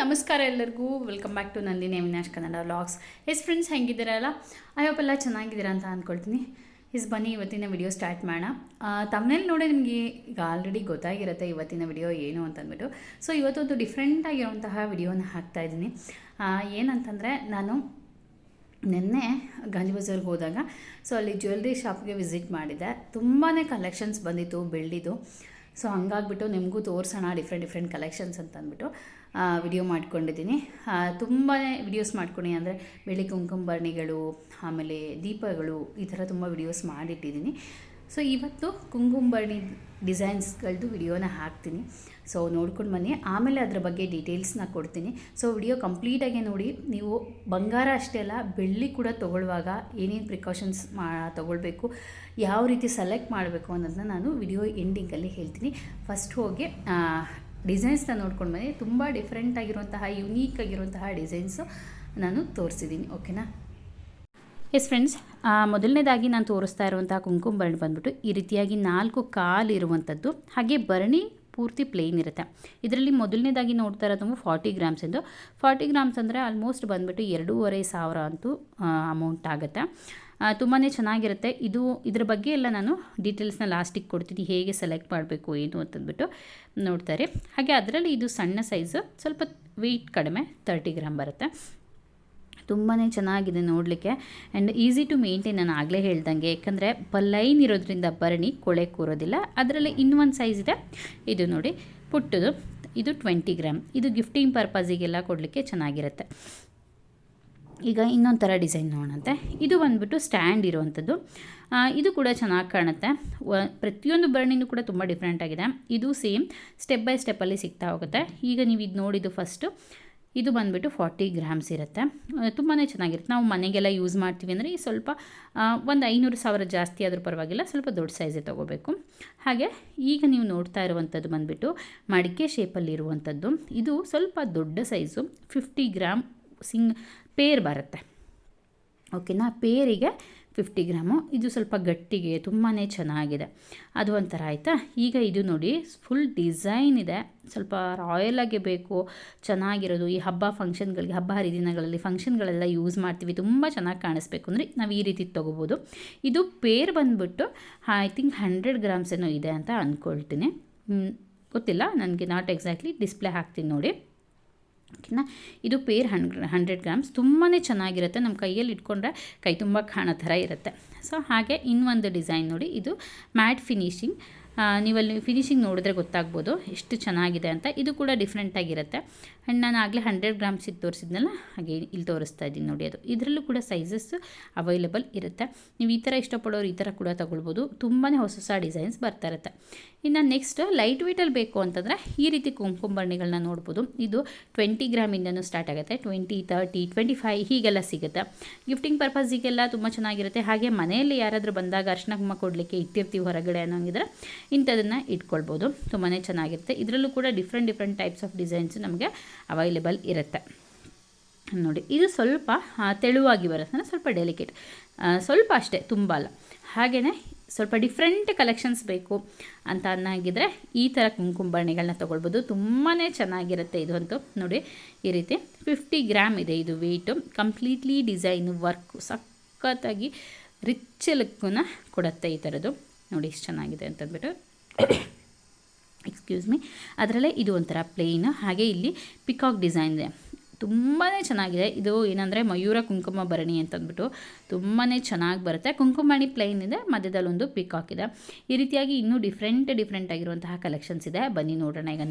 ನಮಸ್ಕಾರ ಎಲ್ಲರಿಗೂ. Welcome back to Nandini Avinash Kannada vlogs S friends ಹೆಂಗಿದ್ದೀರಲ್ಲ? ಐ ಹೋಪ್ ಎಲ್ಲ ಚೆನ್ನಾಗಿದ್ದೀರಾ ಅಂತ ಅಂದ್ಕೊಳ್ತೀನಿ ಇಸ್ ಬನ್ನಿ, ಇವತ್ತಿನ ವಿಡಿಯೋ ಸ್ಟಾರ್ಟ್ ಮಾಡೋಣ. ತಮ್ಮನೇಲಿ ನೋಡಿ ನಿಮಗೆ ಈಗ ಆಲ್ರೆಡಿ ಗೊತ್ತಾಗಿರುತ್ತೆ ಇವತ್ತಿನ ವಿಡಿಯೋ ಏನು ಅಂತಂದ್ಬಿಟ್ಟು. ಸೊ ಇವತ್ತೊಂದು ಡಿಫ್ರೆಂಟ್ ಆಗಿರುವಂತಹ ವಿಡಿಯೋನ ಹಾಕ್ತಾ ಇದ್ದೀನಿ. ಏನಂತಂದರೆ ನಾನು ನಿನ್ನೆ ಗಾಂಧಿ ಬಜಾರ್ಗೆ ಹೋದಾಗ ಸೊ ಅಲ್ಲಿ ಜ್ಯುವೆಲ್ರಿ ಶಾಪ್ಗೆ ವಿಸಿಟ್ ಮಾಡಿದ್ದೆ. ತುಂಬಾ ಕಲೆಕ್ಷನ್ಸ್ ಬಂದಿತ್ತು ಬೆಳ್ಳಿದು ಸೊ ಹಂಗಾಗ್ಬಿಟ್ಟು ನಿಮಗೂ ತೋರಿಸೋಣ ಡಿಫ್ರೆಂಟ್ ಡಿಫ್ರೆಂಟ್ ಕಲೆಕ್ಷನ್ಸ್ ಅಂತ ಅಂದ್ಬಿಟ್ಟು ವಿಡಿಯೋ ಮಾಡ್ಕೊಂಡಿದ್ದೀನಿ. ತುಂಬಾ ವಿಡಿಯೋಸ್ ಮಾಡ್ಕೊಂಡು ಅಂದರೆ ಬೆಳ್ಳಿ ಕುಂಕುಂಬರ್ಣಿಗಳು, ಆಮೇಲೆ ದೀಪಗಳು, ಈ ಥರ ತುಂಬ ವಿಡಿಯೋಸ್ ಮಾಡಿಟ್ಟಿದ್ದೀನಿ. ಸೊ ಇವತ್ತು ಕುಂಕುಂಬರ್ಣಿ ಡಿಸೈನ್ಸ್ಗಳದ್ದು ವಿಡಿಯೋನ ಹಾಕ್ತೀನಿ. ಸೊ ನೋಡ್ಕೊಂಡು ಬನ್ನಿ. ಆಮೇಲೆ ಅದ್ರ ಬಗ್ಗೆ ಡೀಟೇಲ್ಸ್ನ ಕೊಡ್ತೀನಿ. ಸೊ ವಿಡಿಯೋ ಕಂಪ್ಲೀಟಾಗಿ ನೋಡಿ. ನೀವು ಬಂಗಾರ ಅಷ್ಟೇ ಅಲ್ಲ, ಬೆಳ್ಳಿ ಕೂಡ ತೊಗೊಳ್ಳುವಾಗ ಏನೇನು ಪ್ರಿಕಾಷನ್ಸ್ ಮಾ, ತೊಗೊಳ್ಬೇಕು, ಯಾವ ರೀತಿ ಸೆಲೆಕ್ಟ್ ಮಾಡಬೇಕು ಅನ್ನೋದನ್ನ ನಾನು ವಿಡಿಯೋ ಎಂಡಿಂಗಲ್ಲಿ ಹೇಳ್ತೀನಿ. ಫಸ್ಟ್ ಹೋಗಿ ಡಿಸೈನ್ಸ್ನ ನೋಡ್ಕೊಂಡು ಬನ್ನಿ ತುಂಬ ಡಿಫ್ರೆಂಟ್ ಆಗಿರುವಂತಹ, ಯುನೀಕ್ ಆಗಿರುವಂತಹ ಡಿಸೈನ್ಸು ನಾನು ತೋರಿಸಿದ್ದೀನಿ ಓಕೆನಾ? ಎಸ್ ಫ್ರೆಂಡ್ಸ್ ಮೊದಲನೇದಾಗಿ ನಾನು ತೋರಿಸ್ತಾ ಇರುವಂತಹ ಕುಂಕುಮ ಭರಣಿ ಬಂದ್ಬಿಟ್ಟು, ಈ ರೀತಿಯಾಗಿ ನಾಲ್ಕು ಕಾಲು ಇರುವಂಥದ್ದು, ಹಾಗೆ ಭರಣಿ ಪೂರ್ತಿ ಪ್ಲೇನ್ ಇರುತ್ತೆ. ಇದರಲ್ಲಿ ಮೊದಲನೇದಾಗಿ ನೋಡ್ತಾ ಇರೋದು ನಾವು ಫಾರ್ಟಿ ಗ್ರಾಮ್ಸ್ ಎಂದು ಫಾರ್ಟಿ ಗ್ರಾಮ್ಸ್ ಅಂದರೆ ಆಲ್ಮೋಸ್ಟ್ ಬಂದುಬಿಟ್ಟು ಎರಡೂವರೆ ಸಾವಿರ ಅಂತೂ ಅಮೌಂಟ್ ಆಗುತ್ತೆ. ತುಂಬಾ ಚೆನ್ನಾಗಿರುತ್ತೆ. ಇದು ಇದ್ರ ಬಗ್ಗೆ ಎಲ್ಲ ನಾನು ಡೀಟೇಲ್ಸ್ನ ಲಾಸ್ಟಿಗೆ ಕೊಡ್ತೀನಿ. ಹೇಗೆ ಸೆಲೆಕ್ಟ್ ಮಾಡಬೇಕು, ಏನು ಅಂತಂದ್ಬಿಟ್ಟು ನೋಡ್ತಾರೆ. ಹಾಗೆ ಅದರಲ್ಲಿ ಇದು ಸಣ್ಣ ಸೈಜು ಸ್ವಲ್ಪ ವೆಯ್ಟ್ ಕಡಿಮೆ ತರ್ಟಿ ಗ್ರಾಮ್ ಬರುತ್ತೆ. ತುಂಬಾ ಚೆನ್ನಾಗಿದೆ ನೋಡಲಿಕ್ಕೆ. ಆ್ಯಂಡ್ ಈಸಿ ಟು ಮೇಂಟೈನ್ ನಾನು ಆಗಲೇ ಹೇಳ್ದಂಗೆ. ಯಾಕಂದರೆ ಲೈನ್ ಇರೋದ್ರಿಂದ ಭರಣಿ ಕೊಳೆ ಕೂರೋದಿಲ್ಲ. ಅದರಲ್ಲಿ ಇನ್ನೊಂದು ಸೈಜ್ ಇದೆ. ಇದು ನೋಡಿ, ಪುಟ್ಟದು. ಇದು ಟ್ವೆಂಟಿ ಗ್ರಾಮ್ ಇದು ಗಿಫ್ಟಿಂಗ್ ಪರ್ಪಸಿಗೆಲ್ಲ ಕೊಡಲಿಕ್ಕೆ ಚೆನ್ನಾಗಿರುತ್ತೆ. ಈಗ ಇನ್ನೊಂದು ಥರ ಡಿಸೈನ್ ನೋಡೋಣಂತೆ. ಇದು ಬಂದುಬಿಟ್ಟು ಸ್ಟ್ಯಾಂಡ್ ಇರುವಂಥದ್ದು. ಇದು ಕೂಡ ಚೆನ್ನಾಗಿ ಕಾಣುತ್ತೆ. ಪ್ರತಿಯೊಂದು ಬರ್ಣಿನೂ ಕೂಡ ತುಂಬ ಡಿಫ್ರೆಂಟ್ ಆಗಿದೆ. ಇದು ಸೇಮ್ ಸ್ಟೆಪ್ ಬೈ ಸ್ಟೆಪ್ಪಲ್ಲಿ ಸಿಗ್ತಾ ಹೋಗುತ್ತೆ. ಈಗ ನೀವು ಇದು ನೋಡಿದ್ದು ಫಸ್ಟು ಇದು ಬಂದುಬಿಟ್ಟು ಫಾರ್ಟಿ ಗ್ರಾಮ್ಸ್ ಇರುತ್ತೆ. ತುಂಬಾ ಚೆನ್ನಾಗಿರುತ್ತೆ. ನಾವು ಮನೆಗೆಲ್ಲ ಯೂಸ್ ಮಾಡ್ತೀವಿ ಅಂದರೆ ಈ ಸ್ವಲ್ಪ ಒಂದು ಐನೂರು ಸಾವಿರ ಜಾಸ್ತಿ ಆದರೂ ಪರವಾಗಿಲ್ಲ, ಸ್ವಲ್ಪ ದೊಡ್ಡ ಸೈಜೇ ತೊಗೋಬೇಕು. ಹಾಗೆ ಈಗ ನೀವು ನೋಡ್ತಾ ಇರುವಂಥದ್ದು ಬಂದುಬಿಟ್ಟು ಮಡಿಕೆ ಶೇಪಲ್ಲಿ ಇರುವಂಥದ್ದು. ಇದು ಸ್ವಲ್ಪ ದೊಡ್ಡ ಸೈಜು ಫಿಫ್ಟಿ ಗ್ರಾಮ್ ಸಿಂಗ್ ಪೇರ್ ಬರುತ್ತೆ. ಓಕೆನಾ ಪೇರಿಗೆ ಫಿಫ್ಟಿ ಗ್ರಾಮು. ಇದು ಸ್ವಲ್ಪ ಗಟ್ಟಿಗೆ ತುಂಬಾ ಚೆನ್ನಾಗಿದೆ. ಅದು ಒಂಥರ ಆಯಿತಾ? ಈಗ ಇದು ನೋಡಿ ಫುಲ್ ಡಿಸೈನ್ ಇದೆ. ಸ್ವಲ್ಪ ರಾಯಲಾಗಿ ಬೇಕು, ಚೆನ್ನಾಗಿರೋದು. ಈ ಹಬ್ಬ ಫಂಕ್ಷನ್ಗಳಿಗೆ ಹಬ್ಬ ಹರಿದಿನಗಳಲ್ಲಿ ಫಂಕ್ಷನ್ಗಳೆಲ್ಲ ಯೂಸ್ ಮಾಡ್ತೀವಿ. ತುಂಬ ಚೆನ್ನಾಗಿ ಕಾಣಿಸ್ಬೇಕು. ಅಂದರೆ ನಾವು ಈ ರೀತಿ ತೊಗೋಬೋದು. ಇದು ಪೇರ್ ಬಂದುಬಿಟ್ಟು ಐ ಥಿಂಕ್ ಹಂಡ್ರೆಡ್ ಗ್ರಾಮ್ಸ್ ಏನೋ ಇದೆ ಅಂತ ಅಂದ್ಕೊಳ್ತೀನಿ ಗೊತ್ತಿಲ್ಲ? ನನಗೆ ನಾಟ್ ಎಕ್ಸಾಕ್ಟ್ಲಿ ಡಿಸ್ಪ್ಲೇ ಹಾಕ್ತೀನಿ ನೋಡಿ. ಓಕೆನಾ? ಇದು ಪೇರ್ ಹಂಡ್ರೆ, ಹಂಡ್ರೆಡ್ ಗ್ರಾಮ್ಸ್. ತುಂಬಾ ಚೆನ್ನಾಗಿರುತ್ತೆ. ನಮ್ಮ ಕೈಯಲ್ಲಿ ಇಟ್ಕೊಂಡ್ರೆ ಕೈ ತುಂಬ ಕಾಣೋ ಥರ ಇರುತ್ತೆ. ಸೊ, ಹಾಗೆ ಇನ್ನೊಂದು ಡಿಸೈನ್ ನೋಡಿ. ಇದು ಮ್ಯಾಟ್ ಫಿನಿಶಿಂಗ್. ನೀವಲ್ಲಿ ಫಿನಿಶಿಂಗ್ ನೋಡಿದ್ರೆ ಗೊತ್ತಾಗ್ಬೋದು ಎಷ್ಟು ಚೆನ್ನಾಗಿದೆ ಅಂತ. ಇದು ಕೂಡ ಡಿಫ್ರೆಂಟಾಗಿರುತ್ತೆ ಆ್ಯಂಡ್ ನಾನು ಆಗಲೇ ಹಂಡ್ರೆಡ್ ಗ್ರಾಮ್ಸ್ ಇದು ತೋರಿಸಿದ್ನಲ್ಲ, ಹಾಗೆ ಇಲ್ಲಿ ತೋರಿಸ್ತಾ ಇದ್ದೀನಿ ನೋಡಿ ಅದು. ಇದರಲ್ಲೂ ಕೂಡ ಸೈಜಸ್ ಅವೈಲೇಬಲ್ ಇರುತ್ತೆ. ನೀವು ಈ ಥರ ಇಷ್ಟಪಡೋರು ಈ ಥರ ಕೂಡ ತೊಗೊಳ್ಬೋದು. ತುಂಬಾ ಹೊಸ ಹೊಸ ಡಿಸೈನ್ಸ್ ಬರ್ತಾ ಇರುತ್ತೆ. ಇನ್ನು ನೆಕ್ಸ್ಟ್ ಲೈಟ್ ವೇಟಲ್ಲಿ ಬೇಕು ಅಂತಂದರೆ ಈ ರೀತಿ ಕುಂಕುಂಬರ್ಣಿಗಳನ್ನ ನೋಡ್ಬೋದು. ಇದು ಟ್ವೆಂಟಿ ಗ್ರಾಮಿಂದನೂ ಸ್ಟಾರ್ಟ್ ಆಗುತ್ತೆ. ಟ್ವೆಂಟಿ ತರ್ಟಿ ಟ್ವೆಂಟಿ ಫೈವ್ ಹೀಗೆಲ್ಲ ಸಿಗುತ್ತೆ. ಗಿಫ್ಟಿಂಗ್ ಪರ್ಪಸಿಗೆಲ್ಲ ತುಂಬ ಚೆನ್ನಾಗಿರುತ್ತೆ. ಹಾಗೆ ಮನೆಯಲ್ಲಿ ಯಾರಾದರೂ ಬಂದಾಗ ಅರ್ಶನ ಕುಮ್ಮ ಕೊಡಲಿಕ್ಕೆ ಇಟ್ಟಿರ್ತೀವಿ ಹೊರಗಡೆ ಅನ್ನೋಂಗಿದ್ರೆ ಇಂಥದನ್ನು ಇಟ್ಕೊಳ್ಬೋದು. ತುಂಬಾ ಚೆನ್ನಾಗಿರುತ್ತೆ. ಇದರಲ್ಲೂ ಕೂಡ different different types of designs ನಮಗೆ ಅವೈಲೇಬಲ್ ಇರುತ್ತೆ. ನೋಡಿ, ಇದು ಸ್ವಲ್ಪ ತೆಳುವಾಗಿ ಬರುತ್ತೆ ಸ್ವಲ್ಪ ಡೆಲಿಕೇಟ್ ಸ್ವಲ್ಪ ಅಷ್ಟೇ, ತುಂಬ ಅಲ್ಲ. ಹಾಗೆಯೇ ಸ್ವಲ್ಪ ಡಿಫ್ರೆಂಟ್ ಕಲೆಕ್ಷನ್ಸ್ ಬೇಕು ಅಂತ ಅನ್ನಾಗಿದ್ದರೆ ಈ ಥರ ಕುಂಕುಂಬರಣಿಗಳನ್ನ ತೊಗೊಳ್ಬೋದು. ತುಂಬಾ ಚೆನ್ನಾಗಿರುತ್ತೆ ಇದು ಅಂತೂ ನೋಡಿ, ಈ ರೀತಿ ಫಿಫ್ಟಿ ಗ್ರಾಮ್ ಇದೆ ಇದು ವೆಯ್ಟು ಕಂಪ್ಲೀಟ್ಲಿ ಡಿಸೈನು ವರ್ಕು ಸಖತ್ತಾಗಿ ರಿಚ್ ಲುಕ್ಕನ್ನ ಕೊಡುತ್ತೆ ಈ ಥರದ್ದು ನೋಡಿ, ಇಷ್ಟು ಚೆನ್ನಾಗಿದೆ ಅಂತಂದ್ಬಿಟ್ಟು. ಎಕ್ಸ್ಕ್ಯೂಸ್ ಮೀ ಅದರಲ್ಲೇ ಇದು ಒಂಥರ ಪ್ಲೇನು ಹಾಗೆ ಇಲ್ಲಿ ಪಿಕಾಕ್ ಡಿಸೈನ್ ಇದೆ. ತುಂಬಾ ಚೆನ್ನಾಗಿದೆ. ಇದು ಏನಂದರೆ ಮಯೂರ ಕುಂಕುಮ ಭರಣಿ ಅಂತಂದ್ಬಿಟ್ಟು ತುಂಬಾ ಚೆನ್ನಾಗಿ ಬರುತ್ತೆ. ಕುಂಕುಮಣಿ ಪ್ಲೈನ್ ಇದೆ, ಮಧ್ಯದಲ್ಲಿ ಒಂದು ಪಿಕಾಕ್ ಇದೆ. ಈ ರೀತಿಯಾಗಿ ಇನ್ನೂ ಡಿಫ್ರೆಂಟ್ ಡಿಫ್ರೆಂಟ್ ಆಗಿರುವಂತಹ ಕಲೆಕ್ಷನ್ಸ್ ಇದೆ. ಬನ್ನಿ ನೋಡೋಣ ಈಗ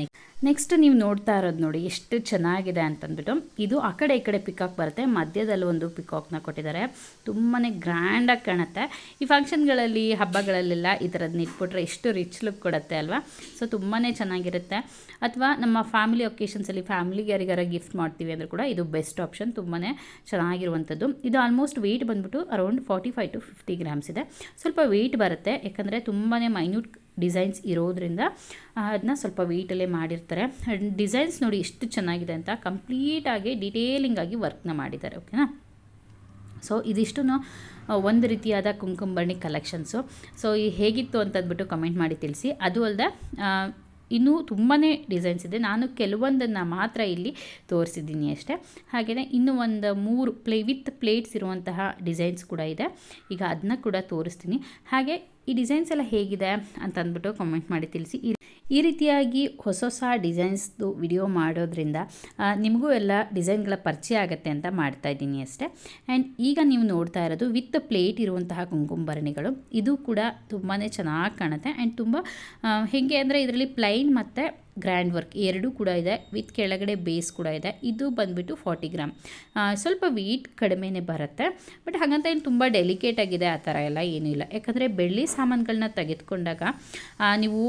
ನೆಕ್ಸ್ಟ್ ನೀವು ನೋಡ್ತಾ ಇರೋದು ನೋಡಿ, ಎಷ್ಟು ಚೆನ್ನಾಗಿದೆ ಅಂತಂದ್ಬಿಟ್ಟು. ಇದು ಆ ಕಡೆ ಈ ಕಡೆ ಪಿಕಾಕ್ ಬರುತ್ತೆ. ಮಧ್ಯದಲ್ಲಿ ಒಂದು ಪಿಕಾಕ್ನ ಕೊಟ್ಟಿದ್ದಾರೆ. ತುಂಬಾ ಗ್ರ್ಯಾಂಡಾಗಿ ಕಾಣುತ್ತೆ. ಈ ಫಂಕ್ಷನ್ಗಳಲ್ಲಿ ಹಬ್ಬಗಳಲ್ಲೆಲ್ಲ ಈ ಥರದ್ನ ಇಟ್ಬಿಟ್ರೆ ಎಷ್ಟು ರಿಚ್ ಲುಕ್ ಕೊಡುತ್ತೆ ಅಲ್ವಾ? ಸೊ ತುಂಬಾ ಚೆನ್ನಾಗಿರುತ್ತೆ. ಅಥವಾ ನಮ್ಮ ಫ್ಯಾಮಿಲಿ ಒಕೇಶನ್ಸಲ್ಲಿ ಫ್ಯಾಮಿಲಿಗೆ ಯಾರಿಗಾರ ಗಿಫ್ಟ್ ಮಾಡ್ತೀವಿ ಅಂದರೆ ಕೂಡ ಇದು ಬೆಸ್ಟ್ ಆಪ್ಷನ್ ತುಂಬಾ ಚೆನ್ನಾಗಿರುವಂಥದ್ದು ಇದು ಆಲ್ಮೋಸ್ಟ್ ವೆಯ್ಟ್ ಬಂದ್ಬಿಟ್ಟು around forty five to fifty grams ಇದೆ ಸ್ವಲ್ಪ ವೆಯ್ಟ್ ಬರುತ್ತೆ ಯಾಕಂದರೆ ತುಂಬಾ ಮೈನ್ಯೂಟ್ ಡಿಸೈನ್ಸ್ ಇರೋದ್ರಿಂದ ಅದನ್ನ ಸ್ವಲ್ಪ ವೆಯ್ಟಲ್ಲೇ ಮಾಡಿರ್ತಾರೆ ಡಿಸೈನ್ಸ್ ನೋಡಿ ಎಷ್ಟು ಚೆನ್ನಾಗಿದೆ ಅಂತ ಕಂಪ್ಲೀಟಾಗಿ ಡಿಟೇಲಿಂಗಾಗಿ ವರ್ಕ್ನ ಮಾಡಿದ್ದಾರೆ ಓಕೆನಾ ಸೊ ಇದಿಷ್ಟು ಒಂದು ರೀತಿಯಾದ ಕುಂಕುಂಬರ್ಣಿ ಕಲೆಕ್ಷನ್ಸು ಸೊ ಈ ಹೇಗಿತ್ತು ಅಂತಂದ್ಬಿಟ್ಟು ಕಮೆಂಟ್ ಮಾಡಿ ತಿಳಿಸಿ ಅದು ಅಲ್ಲದೆ ಇನ್ನೂ ತುಂಬಾ ಡಿಸೈನ್ಸ್ ಇದೆ. ನಾನು ಕೆಲವೊಂದನ್ನು ಮಾತ್ರ ಇಲ್ಲಿ ತೋರಿಸಿದ್ದೀನಿ ಅಷ್ಟೇ. ಹಾಗೆಯೇ ಇನ್ನೂ ಒಂದು ಮೂರು ಪ್ಲೇ ವಿತ್ ಪ್ಲೇಟ್ಸ್ ಇರುವಂತಹ ಡಿಸೈನ್ಸ್ ಕೂಡ ಇದೆ. ಈಗ ಅದನ್ನ ಕೂಡ ತೋರಿಸ್ತೀನಿ. ಹಾಗೆ ಈ ಡಿಸೈನ್ಸ್ ಎಲ್ಲ ಹೇಗಿದೆ ಅಂತ ಅಂದ್ಬಿಟ್ಟು ಕಾಮೆಂಟ್ ಮಾಡಿ ತಿಳಿಸಿ. ಈ- ರೀತಿಯಾಗಿ ಹೊಸ ಹೊಸ ಡಿಸೈನ್ಸ್ದು ವಿಡಿಯೋ ಮಾಡೋದ್ರಿಂದ ನಿಮಗೂ ಎಲ್ಲ ಡಿಸೈನ್ಗಳ ಪರಿಚಯ ಆಗುತ್ತೆ ಅಂತ ಮಾಡ್ತಾ ಇದ್ದೀನಿ ಅಷ್ಟೇ. ಆ್ಯಂಡ್ ಈಗ ನೀವು ನೋಡ್ತಾ ಇರೋದು ವಿತ್ ಪ್ಲೇಟ್ ಇರುವಂತಹ ಕುಂಕುಂಬರಣಿಗಳು. ಇದು ಕೂಡ ತುಂಬಾ ಚೆನ್ನಾಗಿ ಕಾಣುತ್ತೆ. ಆ್ಯಂಡ್ ತುಂಬ ಹೇಗೆ ಅಂದರೆ ಇದರಲ್ಲಿ ಪ್ಲೈನ್ ಮತ್ತು ಗ್ರ್ಯಾಂಡ್ ವರ್ಕ್ ಎರಡೂ ಕೂಡ ಇದೆ. ವಿತ್ ಕೆಳಗಡೆ ಬೇಸ್ ಕೂಡ ಇದೆ. ಇದು ಬಂದುಬಿಟ್ಟು ಫಾರ್ಟಿ ಗ್ರಾಮ್. ಸ್ವಲ್ಪ ವೀಟ್ ಕಡಿಮೆನೇ ಬರುತ್ತೆ. ಬಟ್ ಹಾಗಂತ ಏನು ತುಂಬ ಡೆಲಿಕೇಟ್ ಆಗಿದೆ ಆ ಥರ ಎಲ್ಲ ಏನೂ ಇಲ್ಲ. ಯಾಕಂದರೆ ಬೆಳ್ಳಿ ಸಾಮಾನುಗಳನ್ನ ತೆಗೆದುಕೊಂಡಾಗ ನೀವು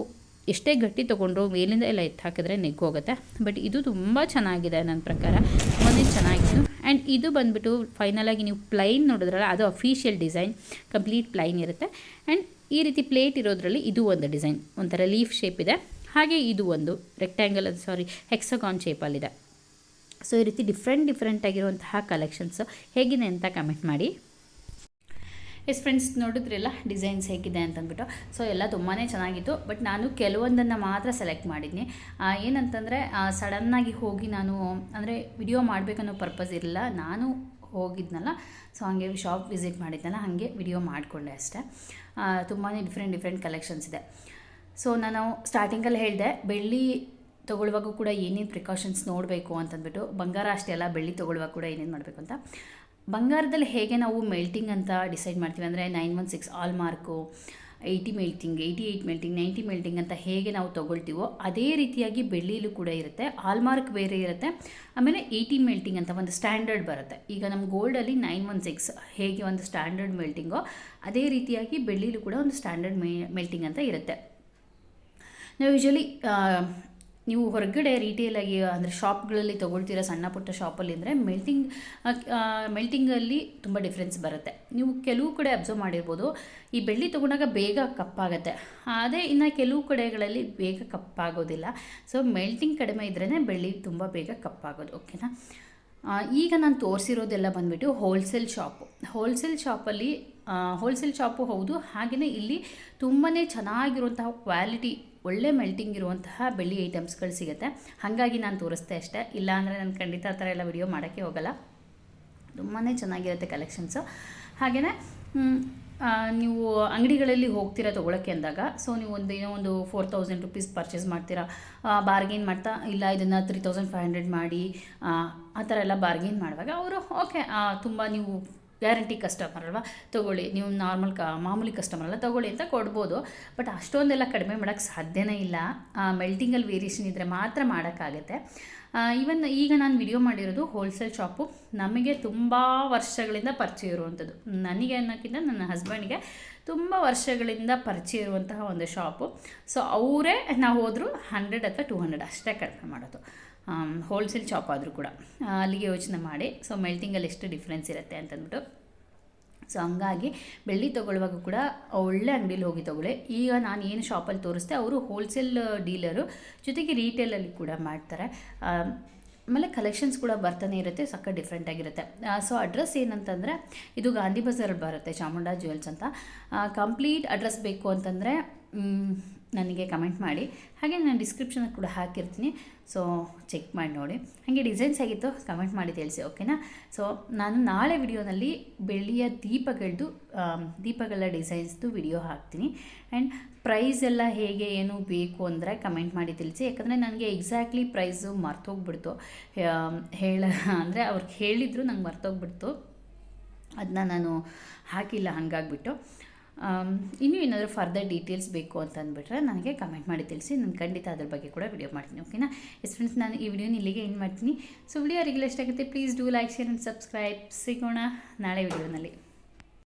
ಎಷ್ಟೇ ಗಟ್ಟಿ ತೊಗೊಂಡ್ರು ಮೇಲಿಂದ ಎಲ್ಲ ಎತ್ತು ಹಾಕಿದ್ರೆ ನೆಗ್ಗೋಗುತ್ತೆ ಬಟ್ ಇದು ತುಂಬ ಚೆನ್ನಾಗಿದೆ ನನ್ನ ಪ್ರಕಾರ. ತುಂಬಾ ಚೆನ್ನಾಗಿತ್ತು. ಆ್ಯಂಡ್ ಇದು ಬಂದುಬಿಟ್ಟು ಫೈನಲಾಗಿ ನೀವು ಪ್ಲೈನ್ ನೋಡಿದ್ರಲ್ಲ, ಅದು ಅಫಿಷಿಯಲ್ ಡಿಸೈನ್ ಕಂಪ್ಲೀಟ್ ಪ್ಲೈನ್ ಇರುತ್ತೆ. ಆ್ಯಂಡ್ ಈ ರೀತಿ ಪ್ಲೇಟ್ ಇರೋದ್ರಲ್ಲಿ ಇದು ಒಂದು ಡಿಸೈನ್ ಒಂಥರ ಲೀಫ್ ಶೇಪ್ ಇದೆ. ಹಾಗೆ ಇದು ಒಂದು ರೆಕ್ಟ್ಯಾಂಗಲ್ ಸಾರಿ ಹೆಕ್ಸಗಾನ್ ಶೇಪಲ್ಲಿದೆ ಸೊ ಈ ರೀತಿ ಡಿಫ್ರೆಂಟ್ ಡಿಫ್ರೆಂಟ್ ಆಗಿರುವಂತಹ ಕಲೆಕ್ಷನ್ಸು ಹೇಗಿದೆ ಅಂತ ಕಮೆಂಟ್ ಮಾಡಿ. ಎಸ್ ಫ್ರೆಂಡ್ಸ್ ನೋಡಿದ್ರಲ್ಲ ಡಿಸೈನ್ಸ್ ಹೇಗಿದೆ ಅಂತಂದ್ಬಿಟ್ಟು. ಸೊ ಎಲ್ಲ ತುಂಬಾ ಚೆನ್ನಾಗಿತ್ತು. ಬಟ್ ನಾನು ಕೆಲವೊಂದನ್ನು ಮಾತ್ರ ಸೆಲೆಕ್ಟ್ ಮಾಡಿದ್ನಿ. ಏನಂತಂದರೆ ಸಡನ್ನಾಗಿ ಹೋಗಿ ನಾನು, ಅಂದರೆ ವಿಡಿಯೋ ಮಾಡಬೇಕನ್ನೋ ಪರ್ಪಸ್ ಇರಲಿಲ್ಲ. ನಾನು ಹೋಗಿದ್ನಲ್ಲ ಸೊ ಹಾಗೆ ಶಾಪ್ ವಿಸಿಟ್ ಮಾಡಿದ್ನಲ್ಲ, ಹಾಗೆ ವಿಡಿಯೋ ಮಾಡಿಕೊಂಡೆ ಅಷ್ಟೇ. ತುಂಬಾ ಡಿಫ್ರೆಂಟ್ ಡಿಫ್ರೆಂಟ್ ಕಲೆಕ್ಷನ್ಸ್ ಇದೆ. ಸೊ ನಾನು ಸ್ಟಾರ್ಟಿಂಗಲ್ಲಿ ಹೇಳಿದೆ, ಬೆಳ್ಳಿ ತೊಗೊಳ್ಳುವಾಗ ಕೂಡ ಏನೇನು ಪ್ರಿಕಾಷನ್ಸ್ ನೋಡಬೇಕು ಅಂತಂದ್ಬಿಟ್ಟು, ಬಂಗಾರ ಅಷ್ಟೇ ಅಲ್ಲ, ಬೆಳ್ಳಿ ತೊಗೊಳ್ಳುವಾಗ ಕೂಡ ಏನೇನು ಮಾಡಬೇಕು ಅಂತ. ಬಂಗಾರದಲ್ಲಿ ಹೇಗೆ ನಾವು ಮೆಲ್ಟಿಂಗ್ ಅಂತ ಡಿಸೈಡ್ ಮಾಡ್ತೀವಿ ಅಂದರೆ nine one six hallmark eighty melting eighty eight melting ninety melting ಅಂತ ಹೇಗೆ ನಾವು ತೊಗೊಳ್ತೀವೋ ಅದೇ ರೀತಿಯಾಗಿ ಬೆಳ್ಳಿಲೂ ಕೂಡ ಇರುತ್ತೆ. ಆಲ್ಮಾರ್ಕ್ ಬೇರೆ ಇರುತ್ತೆ. ಆಮೇಲೆ ಏಯ್ಟಿ ಮೆಲ್ಟಿಂಗ್ ಅಂತ ಒಂದು ಸ್ಟ್ಯಾಂಡರ್ಡ್ ಬರುತ್ತೆ. ಈಗ ನಮ್ಮ ಗೋಲ್ಡಲ್ಲಿ ನೈನ್ ಒನ್ ಸಿಕ್ಸ್ ಹೇಗೆ ಒಂದು ಸ್ಟ್ಯಾಂಡರ್ಡ್ ಮೆಲ್ಟಿಂಗೋ ಅದೇ ರೀತಿಯಾಗಿ ಬೆಳ್ಳಿಲೂ ಕೂಡ ಒಂದು ಸ್ಟ್ಯಾಂಡರ್ಡ್ ಮೆ ಮೆಲ್ಟಿಂಗ್ ಅಂತ ಇರುತ್ತೆ. ನಾವು ಯೂಶಲಿ ನೀವು ಹೊರಗಡೆ ರೀಟೇಲಾಗಿ ಅಂದರೆ ಶಾಪ್ಗಳಲ್ಲಿ ತೊಗೊಳ್ತೀರ ಸಣ್ಣ ಪುಟ್ಟ ಶಾಪಲ್ಲಿ ಅಂದರೆ ಮೆಲ್ಟಿಂಗ್ ಮೆಲ್ಟಿಂಗಲ್ಲಿ ತುಂಬ ಡಿಫ್ರೆನ್ಸ್ ಬರುತ್ತೆ. ನೀವು ಕೆಲವು ಕಡೆ ಅಬ್ಸರ್ವ್ ಮಾಡಿರ್ಬೋದು, ಈ ಬೆಳ್ಳಿ ತೊಗೊಂಡಾಗ ಬೇಗ ಕಪ್ಪಾಗುತ್ತೆ. ಅದೇ ಇನ್ನು ಕೆಲವು ಕಡೆಗಳಲ್ಲಿ ಬೇಗ ಕಪ್ಪಾಗೋದಿಲ್ಲ. ಸೊ ಮೆಲ್ಟಿಂಗ್ ಕಡಿಮೆ ಇದ್ರೇ ಬೆಳ್ಳಿ ತುಂಬ ಬೇಗ ಕಪ್ಪಾಗೋದು ಓಕೆನಾ ಈಗ ನಾನು ತೋರಿಸಿರೋದೆಲ್ಲ ಬಂದುಬಿಟ್ಟು ಹೋಲ್ಸೇಲ್ ಶಾಪು ಹೋಲ್ಸೇಲ್ ಶಾಪಲ್ಲಿ ಹೋಲ್ಸೇಲ್ ಶಾಪು ಹೌದು ಹಾಗೆಯೇ ಇಲ್ಲಿ ತುಂಬಾ ಚೆನ್ನಾಗಿರುವಂತಹ ಕ್ವಾಲಿಟಿ ಒಳ್ಳೆ ಮೆಲ್ಟಿಂಗ್ ಇರುವಂತಹ ಬೆಳ್ಳಿ ಐಟಮ್ಸ್ಗಳು ಸಿಗುತ್ತೆ. ಹಾಗಾಗಿ ನಾನು ತೋರಿಸ್ತೆ ಅಷ್ಟೇ. ಇಲ್ಲಾಂದರೆ ನಾನು ಖಂಡಿತ ಆ ಥರ ಎಲ್ಲ ವಿಡಿಯೋ ಮಾಡೋಕ್ಕೆ ಹೋಗಲ್ಲ. ತುಂಬಾ ಚೆನ್ನಾಗಿರುತ್ತೆ ಕಲೆಕ್ಷನ್ಸು ಹಾಗೆಯೇ ನೀವು ಅಂಗಡಿಗಳಲ್ಲಿ ಹೋಗ್ತೀರಾ ತೊಗೊಳಕ್ಕೆ ಅಂದಾಗ ಸೊ ನೀವು ಒಂದು ಏನೋ ಒಂದು ಫೋರ್ ತೌಸಂಡ್ ರುಪೀಸ್ ಪರ್ಚೇಸ್ ಮಾಡ್ತೀರಾ. ಬಾರ್ಗೇನ್ ಮಾಡ್ತಾ ಇಲ್ಲ ಇದನ್ನು ತ್ರೀ ತೌಸಂಡ್ ಫೈವ್ ಹಂಡ್ರೆಡ್ ಮಾಡಿ ಆ, ಥರ ಎಲ್ಲ ಬಾರ್ಗೇನ್ ಮಾಡುವಾಗ ಅವರು ಓಕೆ ತುಂಬ ನೀವು ಗ್ಯಾರಂಟಿ ಕಸ್ಟಮರ್ ಅಲ್ವಾ? ತೊಗೊಳ್ಳಿ. ನೀವು ನಾರ್ಮಲ್ ಕ, ಮಾಮೂಲಿ ಕಸ್ಟಮರ್ ಅಲ್ಲ, ತೊಗೊಳ್ಳಿ ಅಂತ ಕೊಡ್ಬೋದು. ಬಟ್ ಅಷ್ಟೊಂದೆಲ್ಲ ಕಡಿಮೆ ಮಾಡೋಕ್ಕೆ ಸಾಧ್ಯನೇ ಇಲ್ಲ. ಮೆಲ್ಟಿಂಗಲ್ಲಿ ವೇರಿಯೇಷನ್ ಇದ್ದರೆ ಮಾತ್ರ ಮಾಡೋಕ್ಕಾಗತ್ತೆ. ಈವನ್ ಈಗ ನಾನು ವಿಡಿಯೋ ಮಾಡಿರೋದು ಹೋಲ್ಸೇಲ್ ಶಾಪು ನಮಗೆ ತುಂಬ ವರ್ಷಗಳಿಂದ ಪರಿಚಯ ಇರುವಂಥದ್ದು ನನಗೆ ಅನ್ನೋಕ್ಕಿಂತ ನನ್ನ ಹಸ್ಬೆಂಡ್ಗೆ ತುಂಬ ವರ್ಷಗಳಿಂದ ಪರಿಚಯ ಇರುವಂತಹ ಒಂದು ಶಾಪು ಸೊ ಅವರೇ ನಾವು ಹೋದರೂ ಹಂಡ್ರೆಡ್ ಅಥವಾ ಟೂ ಹಂಡ್ರೆಡ್ ಅಷ್ಟೇ ಕಡಿಮೆ ಮಾಡೋದು. ಹೋಲ್ಸೇಲ್ ಶಾಪ್ ಆದರೂ ಕೂಡ ಅಲ್ಲಿಗೆ ಯೋಚನೆ ಮಾಡಿ. ಸೊ ಮೆಲ್ಟಿಂಗಲ್ಲಿ ಎಷ್ಟು ಡಿಫ್ರೆನ್ಸ್ ಇರುತ್ತೆ ಅಂತಂದ್ಬಿಟ್ಟು. ಸೊ ಹಂಗಾಗಿ ಬೆಳ್ಳಿ ತೊಗೊಳ್ಳುವಾಗ ಕೂಡ ಒಳ್ಳೆ ಅಂಗಡಿಲಿ ಹೋಗಿ ತೊಗೊಳ್ಳಿ. ಈಗ ನಾನು ಏನು ಶಾಪಲ್ಲಿ ತೋರಿಸ್ದೆ, ಅವರು ಹೋಲ್ಸೇಲ್ ಡೀಲರು ಜೊತೆಗೆ ರೀಟೇಲಲ್ಲಿ ಕೂಡ ಮಾಡ್ತಾರೆ. ಆಮೇಲೆ ಕಲೆಕ್ಷನ್ಸ್ ಕೂಡ ಬರ್ತಾನೆ ಇರುತ್ತೆ ಸಕ್ಕ ಡಿಫ್ರೆಂಟ್ ಆಗಿರುತ್ತೆ. ಸೊ ಅಡ್ರೆಸ್ ಏನಂತಂದರೆ, ಇದು ಗಾಂಧಿ ಬಜಾರ್ ಬರುತ್ತೆ, ಚಾಮುಂಡಾ ಜ್ಯುವೆಲ್ಸ್ ಅಂತ. ಕಂಪ್ಲೀಟ್ ಅಡ್ರೆಸ್ ಬೇಕು ಅಂತಂದರೆ ನನಗೆ ಕಮೆಂಟ್ ಮಾಡಿ. ಹಾಗೆ ನಾನು ಡಿಸ್ಕ್ರಿಪ್ಷನ್ ಕೂಡ ಹಾಕಿರ್ತೀನಿ. ಸೊ ಚೆಕ್ ಮಾಡಿ ನೋಡಿ. ಹಾಗೆ ಡಿಸೈನ್ಸ್ ಆಗಿತ್ತು ಕಮೆಂಟ್ ಮಾಡಿ ತಿಳಿಸಿ ಓಕೆನಾ ಸೊ ನಾನು ನಾಳೆ ವಿಡಿಯೋನಲ್ಲಿ ಬೆಳ್ಳಿಯ ದೀಪಗಳದ್ದು ದೀಪಗಳ ಡಿಸೈನ್ಸ್ದು ವಿಡಿಯೋ ಹಾಕ್ತೀನಿ. ಆ್ಯಂಡ್ ಪ್ರೈಸ್ ಎಲ್ಲ ಹೇಗೆ, ಏನು ಬೇಕು ಅಂದರೆ ಕಮೆಂಟ್ ಮಾಡಿ ತಿಳಿಸಿ. ಯಾಕಂದರೆ ನನಗೆ ಎಕ್ಸಾಕ್ಟ್ಲಿ ಪ್ರೈಸು ಮರ್ತೋಗ್ಬಿಡ್ತು. ಹೇಳ, ಅಂದರೆ ಅವ್ರಿಗೆ ಹೇಳಿದ್ರು ನಂಗೆ ಮರ್ತೋಗ್ಬಿಡ್ತು. ಅದನ್ನ ನಾನು ಹಾಕಿಲ್ಲ, ಹಾಗಾಗ್ಬಿಟ್ಟು. ಇನ್ನೂ ಏನಾದರೂ ಫರ್ದರ್ ಡೀಟೇಲ್ಸ್ ಬೇಕು ಅಂತ ಅಂದ್ಬಿಟ್ರೆ ನನಗೆ ಕಮೆಂಟ್ ಮಾಡಿ ತಿಳಿಸಿ. ನಾನು ಖಂಡಿತ ಅದ್ರ ಬಗ್ಗೆ ಕೂಡ ವಿಡಿಯೋ ಮಾಡ್ತೀನಿ ಓಕೆನಾ ಎಸ್ ಫ್ರೆಂಡ್ಸ್ ನಾನು ಈ ವಿಡಿಯೋನ ಇಲ್ಲಿಗೆ ಏನು ಮಾಡ್ತೀನಿ. ಸೊ ವಿಡಿಯೋ ಯಾರಿಗೆಲ್ಲ ಇಷ್ಟ ಆಗುತ್ತೆ please do like share and subscribe ಸಿಗೋಣ ನಾಳೆ ವಿಡಿಯೋನಲ್ಲಿ